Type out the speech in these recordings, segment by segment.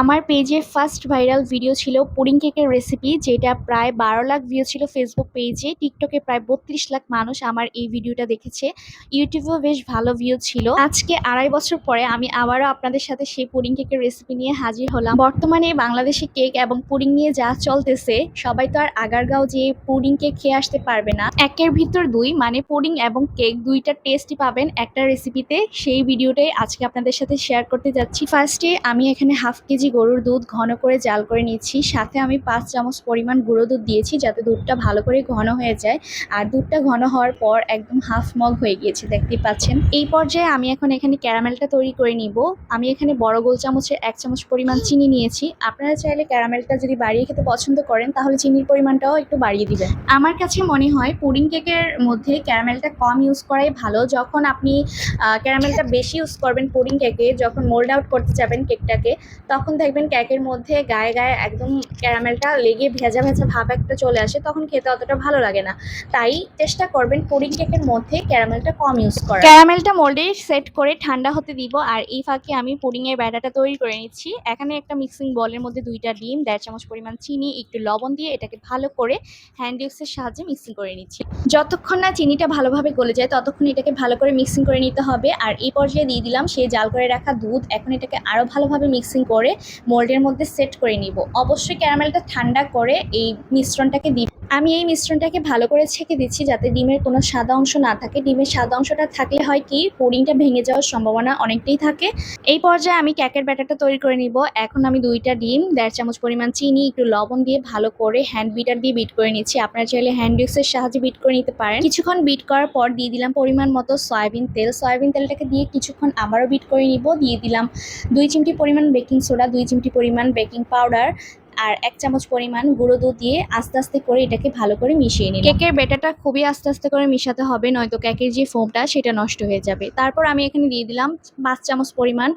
আমার পেজে first viral video ছিল পুডিং কেকের রেসিপি যেটা প্রায় বারো লাখ ভিউ ছিল ফেসবুক পেজে টিকটকে প্রায় বত্রিশ লাখ মানুষ আমার এই ভিডিওটা দেখেছে। ইউটিউবেও বেশ ভালো ভিউ ছিল। আজকে আড়াই বছর পরে আমি আবারও আপনাদের সাথে সেই পুডিং কেকের রেসিপি নিয়ে হাজির হলাম। বর্তমানে বাংলাদেশে কেক এবং পুডিং নিয়ে যা চলতেছে, সবাই তো আর আগারগাঁও যে পুডিং কেক খেয়ে আসতে পারবে না। একের ভিতর দুই মানে পুডিং এবং কেক দুইটা টেস্টই পাবেন একটা রেসিপিতে সেই ভিডিওটাই আজকে আপনাদের সাথে শেয়ার করতে যাচ্ছি। ফার্স্টে আমি এখানে হাফ কেজি গরুর দুধ ঘন করে জাল করে নিচ্ছি। সাথে আমি পাঁচ চামচ পরিমাণ গুঁড়ো দুধ দিয়েছি যাতে দুধটা ভালো করে ঘন হয়ে যায়। আর দুধটা ঘন হওয়ার পর একদম হাফ মগ হয়ে গিয়েছে, দেখতেই পাচ্ছেন। এই পর্যায়ে আমি এখন এখানে ক্যারামেলটা তৈরি করে নিব। আমি এখানে বড় গোল চামচের এক চামচ পরিমাণ চিনি নিয়েছি। আপনারা চাইলে ক্যারামেলটা যদি বাড়িয়ে খেতে পছন্দ করেন, তাহলে চিনির পরিমাণটাও একটু বাড়িয়ে দিবেন। আমার কাছে মনে হয় পুডিং কেকের মধ্যে ক্যারামেলটা কম ইউজ করাই ভালো। যখন আপনি ক্যারামেলটা বেশি ইউজ করবেন পুডিং কেকে, যখন মোল্ড আউট করতে যাবেন কেকটাকে, তখন দেখবেন ক্যাকের মধ্যে গায়ে গায়ে একদম ক্যারামেলটা লেগে ভেজা ভেজা ভাব একটা চলে আসে, তখন খেতে অতটা ভালো লাগে না। তাই চেষ্টা করবেন পুডিং কেকের মধ্যে ক্যারামেলটা কম ইউজ করা ক্যারামেলটা মোল্ডে সেট করে ঠান্ডা হতে দিব, আর এই ফাঁকে আমি পুডিং এর ব্যাটাটা তৈরি করে নিচ্ছি। এখানে একটা মিক্সিং বলের মধ্যে দুইটা ডিম, দেড় চামচ পরিমাণ চিনি, একটু লবণ দিয়ে এটাকে ভালো করে হ্যান্ড ইউসের সাহায্যে মিক্সিং করে নিচ্ছি। যতক্ষণ না চিনিটা ভালোভাবে গলে যায়, ততক্ষণ এটাকে ভালো করে মিক্সিং করে নিতে হবে। আর এই পর্যায়ে দিয়ে দিলাম সেই জাল করে রাখা দুধ। এখন এটাকে আরও ভালোভাবে মিক্সিং করে মোল্ডের মধ্যে সেট করে নিব। অবশ্যই ক্যারামেলটা ঠান্ডা করে এই মিশ্রণটাকে দিব আমি এই মিশ্রণটাকে ভালো করে ছেঁকে দিচ্ছি যাতে ডিমের কোনো সাদা অংশ না থাকে। ডিমের সাদা অংশটা থাকলে হয় কি, পুডিংটা ভেঙে যাওয়ার সম্ভাবনা অনেকটাই থাকে। এই পর্যায়ে আমি কেকের ব্যাটারটা তৈরি করে নিব। এখন আমি দুইটা ডিম, দেড় চামচ পরিমাণ চিনি, একটু লবণ দিয়ে ভালো করে হ্যান্ড বিটার দিয়ে বিট করে নিচ্ছি। আপনারা চাইলে হ্যান্ড ডিক্সের সাহায্যে বিট করে নিতে পারেন। কিছুক্ষণ বিট করার পর দিয়ে দিলাম পরিমাণ মতো সয়াবিন তেল। সয়াবিন তেলটাকে দিয়ে কিছুক্ষণ আবারও বিট করে নিব। দিয়ে দিলাম দুই চিমটি পরিমাণ বেকিং সোডা দুই চিমটি পরিমাণ বেকিং পাউডার আর এক চামচ পরিমাণ গুঁড়ো দুধ দিয়ে আস্তে আস্তে করে এটাকে ভালো করে মিশিয়ে নিই কেকের ব্যাটারটা খুবই আস্তে আস্তে করে মিশাতে হবে, নয়তো কেকের যে ফোমটা সেটা নষ্ট হয়ে যাবে। তারপর আমি এখানে দিয়ে দিলাম পাঁচ চামচ পরিমাণ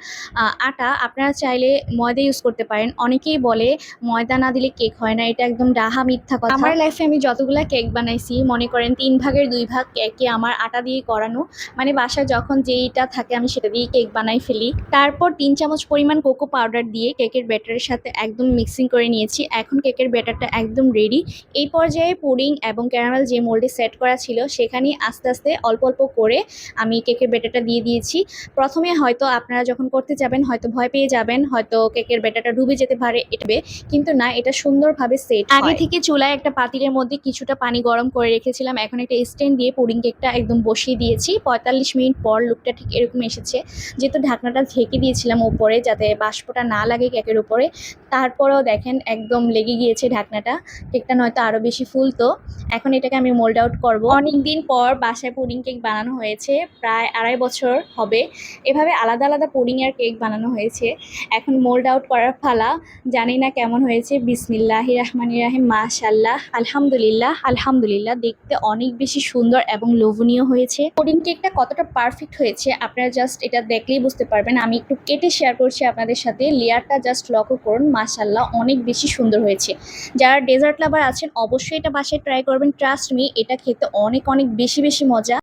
আটা। আপনারা চাইলে ময়দা ইউজ করতে পারেন। অনেকেই বলে ময়দা না দিলে কেক হয় না, এটা একদম ডাহা মিথ্যা কথা। আমার লাইফে আমি যতগুলা কেক বানাইছি, মনে করেন তিন ভাগের দুই ভাগ কেকে আমার আটা দিয়ে করানো। মানে বাসায় যখন যেইটা থাকে আমি সেটা দিয়ে কেক বানাই ফেলি। তারপর তিন চামচ পরিমাণ কোকো পাউডার দিয়ে কেকের ব্যাটারের সাথে একদম মিক্সিং করে নিয়েছি। এখন কেকের ব্যাটারটা একদম রেডি এই পর্যায়ে পুডিং এবং ক্যারামেল যে মোল্ডে সেট করা ছিল, সেখানেই আস্তে আস্তে অল্প অল্প করে আমি কেকের ব্যাটারটা দিয়ে দিয়েছি। প্রথমে হয়তো আপনারা যখন করতে যাবেন, হয়তো ভয় পেয়ে যাবেন, হয়তো কেকের ব্যাটারটা ডুবে যেতে পারে এটবে কিন্তু না, এটা সুন্দরভাবে সেট আগে থেকে চুলায় একটা পাতিলের মধ্যে কিছুটা পানি গরম করে রেখেছিলাম। এখন একটা স্ট্যান্ড দিয়ে পুডিং কেকটা একদম বসিয়ে দিয়েছি। পঁয়তাল্লিশ মিনিট পর লুকটা ঠিক এরকম এসেছে। যেহেতু ঢাকনাটা ঢেকে দিয়েছিলাম ওপরে, যাতে বাষ্পটা না লাগে কেকের উপরে। তারপরেও দেখেন একদম লেগে গিয়েছে ঢাকনাটা। কেকটা নয়তো আরও বেশি ফুলতো। এখন এটাকে আমি মোল্ড আউট করব। অনেক দিন পর বাসায় পুডিং কেক বানানো হয়েছে। প্রায় আড়াই বছর হবে। এভাবে আলাদা আলাদা পুডিং আর কেক বানানো হয়েছে। এখন মোল্ড আউট করার ফালা জানি না কেমন হয়েছে। বিসমিল্লাহ রহমান রাহিম। মাশাল্লাহ আলহামদুলিল্লাহ। আলহামদুলিল্লাহ। দেখতে অনেক বেশি সুন্দর এবং লোভনীয় হয়েছে। পুডিং কেকটা কতটা পারফেক্ট হয়েছে আপনারা জাস্ট এটা দেখলেই বুঝতে পারবেন। আমি একটু কেটে শেয়ার করছি আপনাদের সাথে। লেয়ারটা জাস্ট লক্ষ্য করুন। মাশাল্লাহ অনেক বেশি সুন্দর হয়েছে। যারা ডেজার্ট লাভার আছেন, অবশ্যই এটা বাসায় ট্রাই করবেন। ট্রাস্ট মি এটা খেতে অনেক অনেক বেশি বেশি মজা।